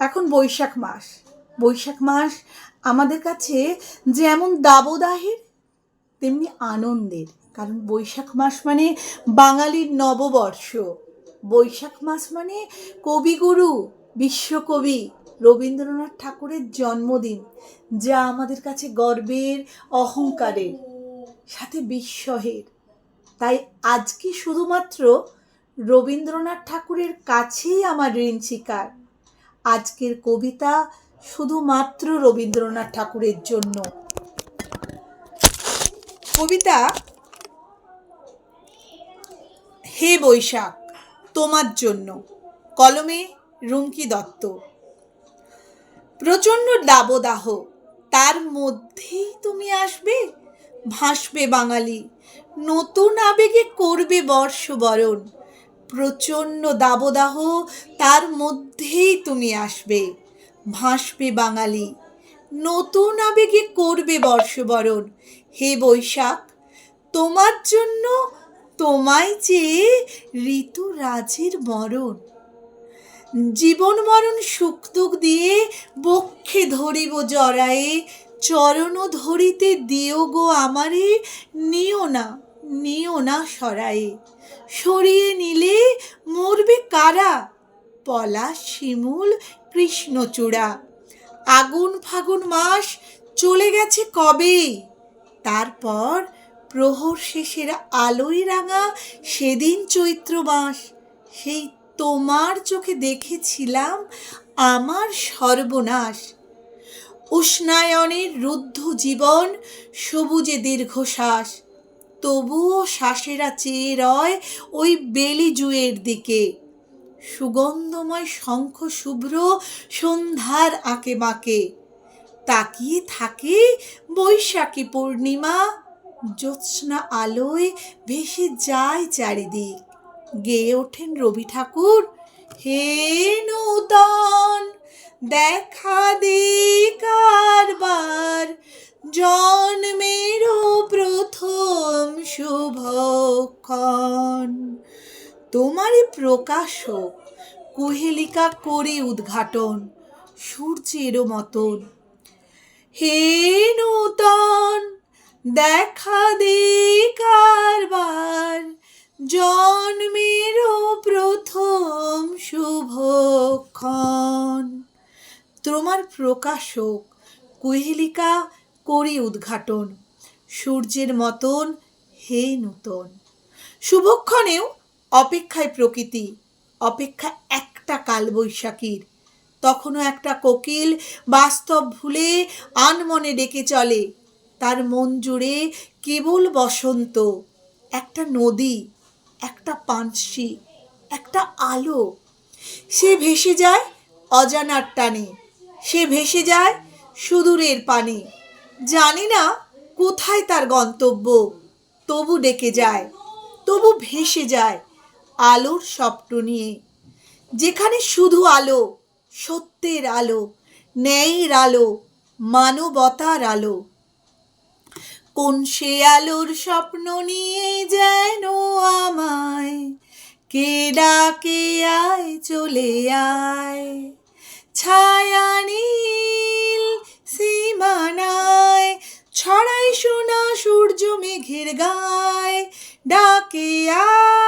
এখন বৈশাখ মাস। বৈশাখ মাস আমাদের কাছে যেমন দাবদাহের, তেমনি আনন্দের। কারণ বৈশাখ মাস মানে বাঙালির নববর্ষ। বৈশাখ মাস মানে কবিগুরু, বিশ্বকবি রবীন্দ্রনাথ ঠাকুরের জন্মদিন, যা আমাদের কাছে গর্বের, অহংকারের, সাথে বিস্ময়ের। তাই আজকে শুধুমাত্র রবীন্দ্রনাথ ঠাকুরের কাছেই আমার ঋণ স্বীকার। আজকের কবিতা শুধুমাত্র রবীন্দ্রনাথ ঠাকুরের জন্য। কবিতা, হে বৈশাখ, তোমার জন্য। কলমে রুমকি দত্ত। প্রচণ্ড দাবদাহ, তার মধ্যেই তুমি আসবে? ভাসবে বাঙালি, নতুন আবেগে করবে বর্ষবরণ। প্রচণ্ড দাবদাহ তার মধ্যেই তুমি আসবে। ভাসবে বাঙালি। নতুন আবেগে করবে বর্ষবরণ। হে বৈশাখ, তোমার জন্য তোমায় চেয়ে ঋতুরাজের মরণ। জীবন মরণ সুখ দুঃখ দিয়ে বক্ষে ধরিব জড়ায়ে চরণ ধরিতে দিও গো আমারে, নিও না। নিও না সরায়ে সরিয়ে নিলে মরবে কারা? পলাশ, শিমুল, কৃষ্ণচূড়া। আগুন ফাগুন মাস চলে গেছে কবে? তারপর প্রহর শেষের আলোয় রাঙা সেদিন চৈত্র মাস। সেই তোমার চোখে দেখেছিলাম আমার সর্বনাশ। উষ্ণায়নের রুদ্ধ জীবন, সবুজে দীর্ঘশ্বাস। তবুও শ্বাসেরা চেয়ে রয় ওই বেলি জুয়ের দিকে। সুগন্ধময় শঙ্খ শুভ্র সন্ধ্যার আঁকে বাঁকে। তাকিয়ে থাকে বৈশাখী পূর্ণিমা, জ্যোৎস্না আলোয় ভেসে যায় চারিদিক। গেয়ে ওঠেন রবি ঠাকুর, হে নূতন, দেখা দে কারবার জন্মেরও তোমারই প্রকাশক কুহেলিকা করে উদ্ঘাটন, সূর্যেরও মতন। হে নূতন, দেখা দে কারবার জন্মেরও প্রথম শুভক্ষণ তোমার প্রকাশক কুহেলিকা করি উদ্ঘাটন, সূর্যের মতন হে নূতন। শুভক্ষণেও অপেক্ষায় প্রকৃতি, অপেক্ষা একটা কালবৈশাখীর। তখনও একটা কোকিল বাস্তব ভুলে আনমনে ডেকে চলে। তার মন জুড়ে কেবল বসন্ত, একটা নদী, একটা পানসি, একটা আলো। সে ভেসে যায় অজানার টানে, সে ভেসে যায় সুদূরের পানে। জানি না কোথায় তার গন্তব্য, তবু ডেকে যায়, তবু ভেসে যায় আলোর স্বপ্ন নিয়ে। যেখানে শুধু আলো, সত্যের আলো, ন্যায়ের আলো, মানবতার আলো। কোন সে আলোর স্বপ্ন নিয়ে যেন আমায় কে ডাকে আয় চলে আয়। ছায়া নীল সীমানায় ছড়াই সোনা সূর্য মেঘের গায়, ডাকে আয়